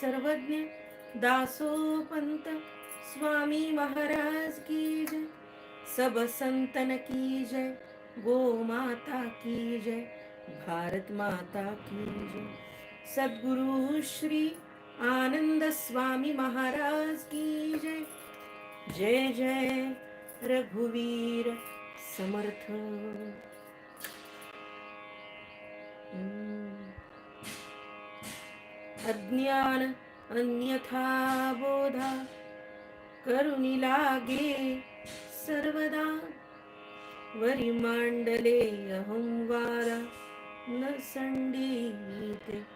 सर्वज्ञ दासोपंत स्वामी महाराज की जय। सब संतन की जय गो माता की जय भारत माता की जय। सद्गुरु श्री आनंद स्वामी महाराज की जय। जय जय रघुवीर समर्थ। ज्ञान अन्यथा बोधा. करुणी लागे सर्वदा. वरी मांडले अहंवारा न संडीते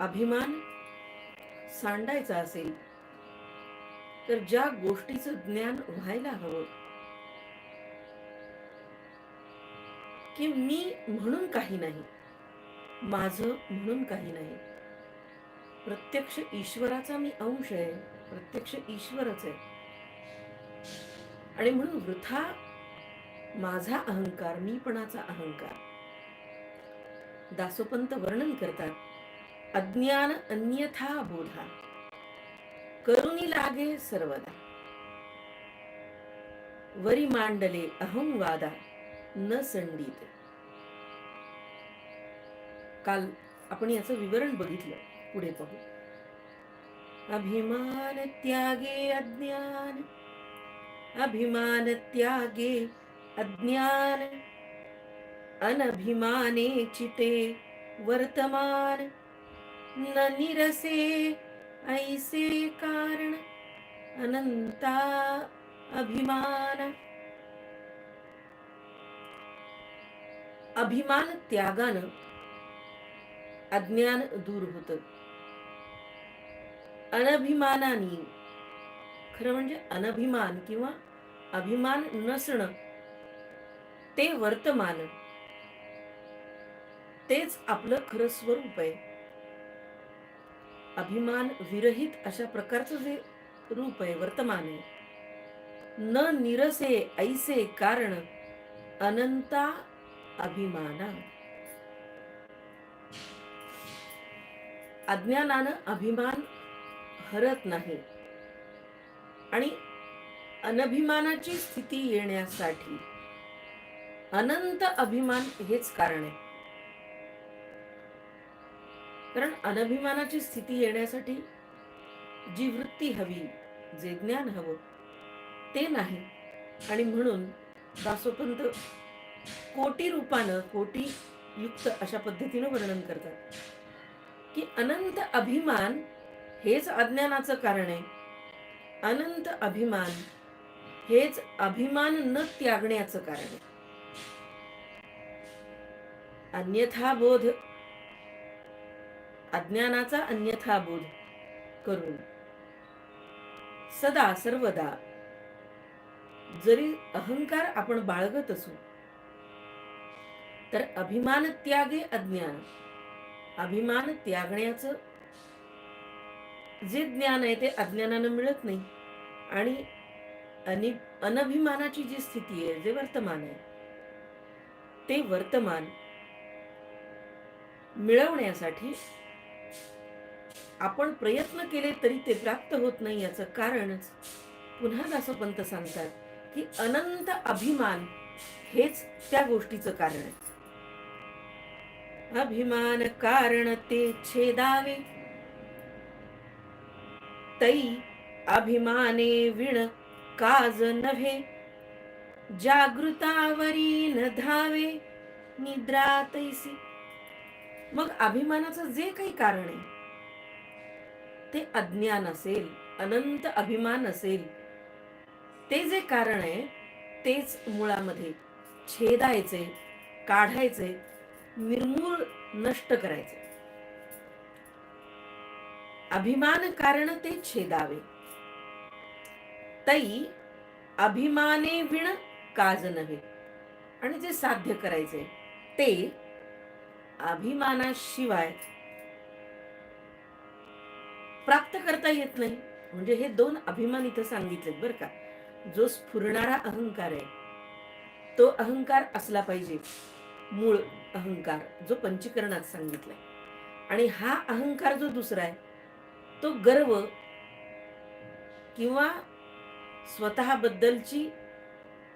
अभिमान सांडायचा असेल तर ज्या गोष्टीचं ज्ञान व्हायला हवं. की मी म्हणून काही नाही. माझं म्हणून काही नाही. प्रत्यक्ष ईश्वराचा मी अंश आहे प्रत्यक्ष ईश्वरच आहे. आणि म्हणून वृथा माझा अहंकार मीपणाचा अहंकार. दासोपंत वर्णन करतात अज्ञान अन्यथा बोधा. करुणी लागे सर्वदा. वरी मांडले अहंवादा न संडीत. काल आपण याचं विवरण बघितलं पुढे पाहू. अभिमान त्यागे अज्ञान. अभिमान त्यागे अज्ञान. अनभिमाने चिते वर्तमान. न निरसे ऐसे कारण. अनंता अभिमान. अभिमान त्यागानं अज्ञान दूर होत. अनभिमानाने खरं म्हणजे अनभिमान किंवा अभिमान नसणं ते वर्तमान. तेच आपलं खरं स्वरूप आहे. अभिमान विरहित अशा प्रकारचं जे रूप आहे वर्तमान आहे. न निरसे ऐसे कारण अनंता अभिमाना. अज्ञानानं अभिमान हरत नाही. आणि अनभिमानाची स्थिती येण्यासाठी अनंत अभिमान हेच कारण आहे. कारण अनभिमानाची स्थिती येण्यासाठी जी वृत्ती हवी जे ज्ञान हवं ते नाही. आणि म्हणून दासोपंत कोटी रूपानं कोटी युक्त अशा पद्धतीनं वर्णन करतात. की अनंत अभिमान हेच अज्ञानाचं कारण आहे. अनंत अभिमान हेच अभिमान न त्यागण्याचं कारण आहे. अन्यथा बोध अज्ञानाचा अन्यथा बोध करून सदा सर्वदा जरी अहंकार आपण बाळगत असू तर अभिमान त्यागे अज्ञान अभिमान त्यागण्याचं. जे ज्ञान आहे ते अज्ञानानं मिळत नाही. आणि अनि अनभिमानाची जी स्थिती आहे जे वर्तमान आहे ते वर्तमान मिळवण्यासाठी आपण प्रयत्न केले तरी ते प्राप्त होत नाही याचं कारणच पुन्हा दासोपंत सांगतात की अनंत अभिमान हेच त्या गोष्टीचं कारण आहे. अभिमान कारण ते छेदावे तै अभिमाने विण काज नव्हे जागृतावरी न धावे निद्रा तैसी। मग अभिमानाचं जे काही कारण आहे ते अज्ञान असेल अनंत अभिमान असेल ते जे कारण आहे तेच मुळामध्ये छेदायचे काढायचे निर्मूळ नष्ट करायचे. अभिमान कारण ते छेदावे. तई अभिमाने विण काज नव्हे. आणि जे साध्य करायचे ते अभिमानाशिवाय प्राप्त करता येत नाही. म्हणजे हे दोन अभिमान इथं सांगितलेत बरं का. जो स्फुरणारा अहंकार आहे तो अहंकार असला पाहिजे. मूळ अहंकार जो पंचीकरणात सांगितलाय. आणि हा अहंकार जो दुसरा आहे तो गर्व किंवा स्वतःबद्दलची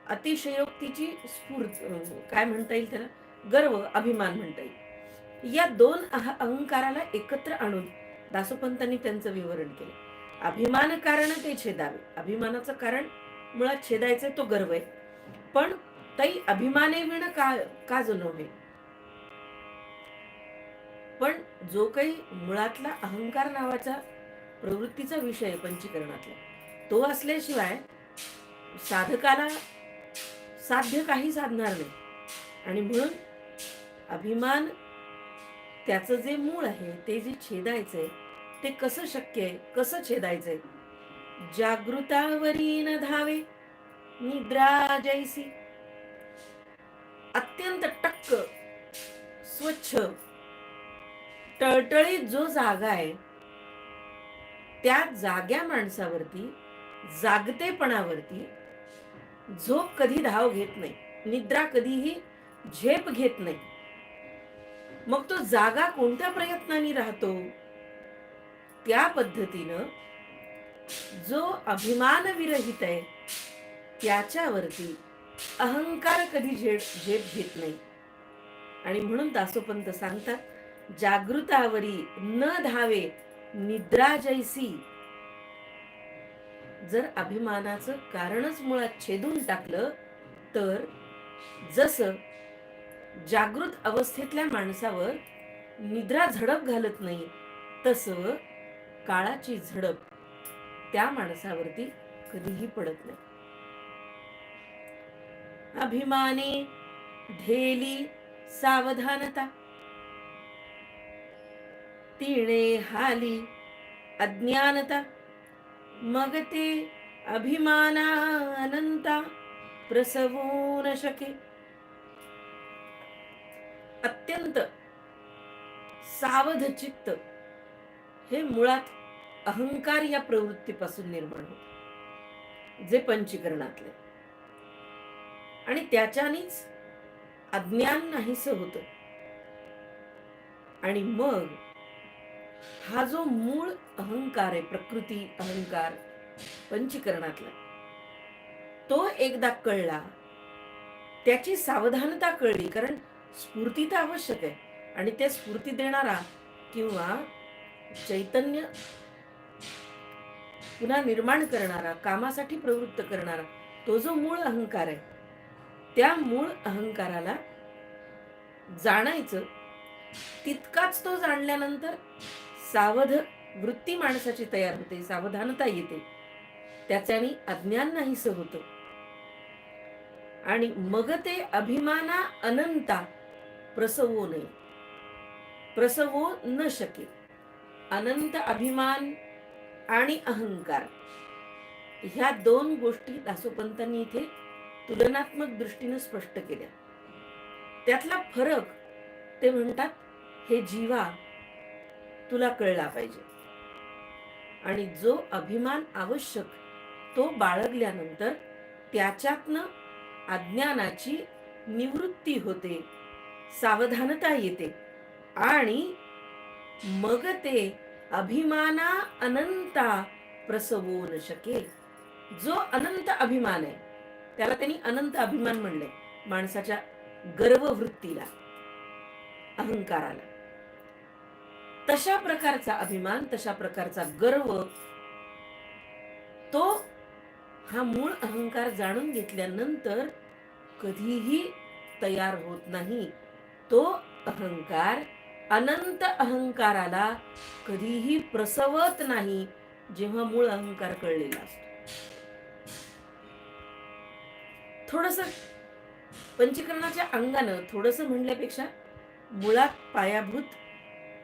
अतिशयोक्तीची स्फूर्त काय म्हणता येईल त्याला? गर्व अभिमान म्हणता येईल. या दोन अह अहंकाराला एकत्र आणून दासोपंतांनी त्यांचं विवरण केलं. अभिमान कारण ते छेदावे. अभिमानाचं कारण मुळात छेदायचं तो गर्व आहे. पण ताई अभिमाने विण का का जो नव्हे पण जो काही मुळातला अहंकार नावाचा प्रवृत्तीचा विषय पंचीकरणातला तो असल्याशिवाय साधकाला साध्य काही साधणार नाही. आणि म्हणून अभिमान त्याचं जे मूळ आहे ते जे छेदायचंय ते कसं शक्य आहे कसं छेदायचंय? जागृतावरी न धावे निद्रा जैसी अत्यंत टक्क स्वच्छ टळटळीत जो जागा आहे त्या जाग्या माणसावरती जागतेपणावरती झोप कधी धाव घेत नाही निद्रा कधीही झेप घेत नाही. मग तो जागा कोणत्या प्रयत्नाने राहतो? त्या पद्धतीनं जो अभिमान विरहित आहे त्याच्यावरती अहंकार कधी झेप झेप घेत नाही. आणि म्हणून दासोपंत सांगतात जागृतावरी न धावे निद्रा जैसी. जर अभिमानाचं कारणच मुळात छेदून टाकलं तर जसं जागृत अवस्थेतल्या माणसावर निद्रा झडप घालत नाही तस काळाची झडप त्या माणसावरती कधीही पडत नाही. अभिमाने ढेली सावधानता. तिणे हाली अज्ञानता. मग ते अभिमाना अनंता प्रसवू न शके. अत्यंत सावध चित्त हे मुळात अहंकार या प्रवृत्तीपासून निर्माण होते जे पंचीकरणातले. आणि त्याच्यानेच अज्ञान नाहीस होत. आणि मग हा जो मूळ अहंकार आहे प्रकृती अहंकार पंचीकरणातला तो एकदा कळला त्याची सावधानता कळली कारण स्फूर्ती तर आवश्यक आहे. आणि त्या स्फूर्ती देणारा किंवा चैतन्य पुन्हा निर्माण करणारा कामासाठी प्रवृत्त करणारा तो जो मूळ अहंकार आहे त्या मूळ अहंकाराला जाणायचं तितकाच तो जाणल्यानंतर सावध वृत्ती माणसाची तयार होते सावधानता येते. त्याच्याने अज्ञान नाहीस होतं. आणि मग ते अभिमाना अनंता प्रसवो नये. प्रसवो न शके. अनंत अभिमान आणि अहंकार. ह्या दोन गोष्टी दासोपंतांनी इथे तुलनात्मक दृष्टीने स्पष्ट केल्या. त्यातला फरक ते म्हणतात हे जीवा तुला कळला पाहिजे. आणि जो अभिमान आवश्यक तो बाळगल्यानंतर त्याच्यातनं अज्ञानाची निवृत्ती होते सावधानता येते आणि मग ते अभिमाना अनंता प्रसवू न शकेल. जो अनंत अभिमान आहे त्याला त्यांनी अनंत अभिमान म्हणले माणसाच्या गर्ववृत्तीला अहंकाराला. तशा प्रकारचा अभिमान तशा प्रकारचा गर्व तो हा मूळ अहंकार जाणून घेतल्यानंतर कधीही तयार होत नाही. तो अहंकार अनंत अहंकाराला कधीही प्रसवत नाही जेव्हा मूळ अहंकार कळलेला असतो. थोडस पंचकरणाच्या अंगानं थोडस म्हणल्यापेक्षा मुळात पायाभूत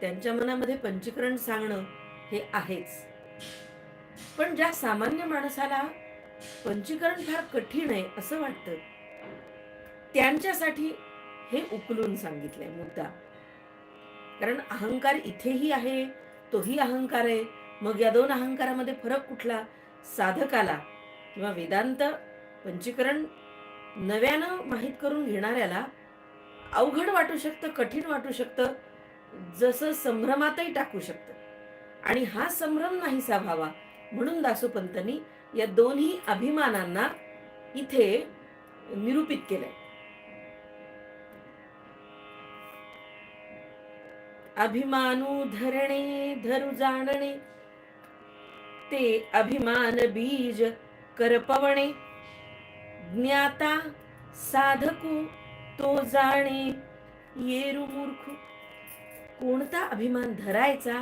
त्यांच्या मनामध्ये पंचीकरण सांगणं हे आहेच. पण ज्या सामान्य माणसाला पंचीकरण फार कठीण आहे असं वाटतं त्यांच्यासाठी हे उकलून सांगितलंय मुद्दा. कारण अहंकार इथेही आहे तोही अहंकार आहे. मग या दोन अहंकारामध्ये फरक कुठला? साधकाला किंवा वेदांत? पंचीकरण नव्यानं माहीत करून घेणाऱ्याला अवघड वाटू शकतं कठीण वाटू शकतं जसं संभ्रमातही टाकू शकतं. आणि हा संभ्रम नाहीसा व्हावा म्हणून दासोपंतांनी या दोन्ही अभिमानांना इथे निरूपित केलंय. अभिमानू धरणे धरू जाणणे ते अभिमान बीज करपवणे ज्ञाता साधकू तो जाणे येरू मूर्ख. कोणता अभिमान धरायचा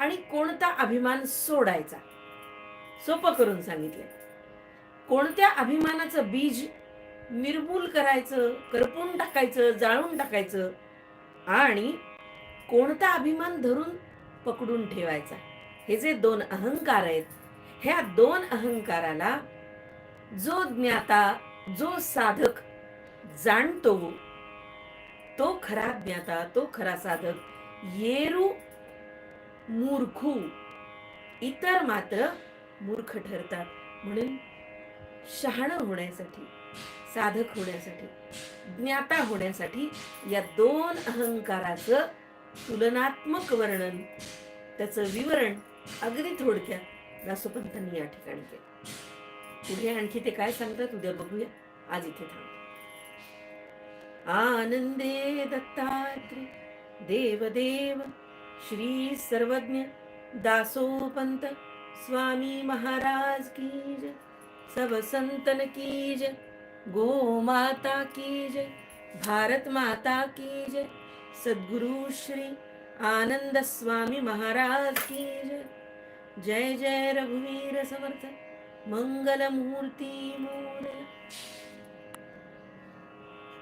आणि कोणता अभिमान सोडायचा? सोपं करून सांगितले कोणत्या अभिमानाचं बीज निर्मूल करायचं करपून टाकायचं जाळून टाकायचं आणि कोणता अभिमान धरून पकडून ठेवायचा? हे जे दोन अहंकार आहेत ह्या दोन अहंकाराला जो ज्ञाता जो साधक जाणतो तो खरा ज्ञाता तो खरा साधक येरू मूर्खू इतर मात्र मूर्ख ठरतात. म्हणून शहाणं होण्यासाठी साधक होण्यासाठी ज्ञाता होण्यासाठी या दोन अहंकाराचं तुलनात्मक वर्णन त्याचं विवरण अगदी थोडक्यात दासोपंतांनी या ठिकाणी केलं. पुढे आणखी ते काय सांगतात? उद्या बघूया. आज इथे थांब. आनंदे दत्तात्रे, देवदेव, श्री सर्वज्ञ दासोपंत, स्वामी महाराज की जय. सब संतन की जय. गो माता की जय. भारत माता की जय. सद्गुरु श्री आनंद स्वामी महाराज की जय. जय जय रघुवीर समर्थ. மங்களமூர்த்தி மூர்த்தி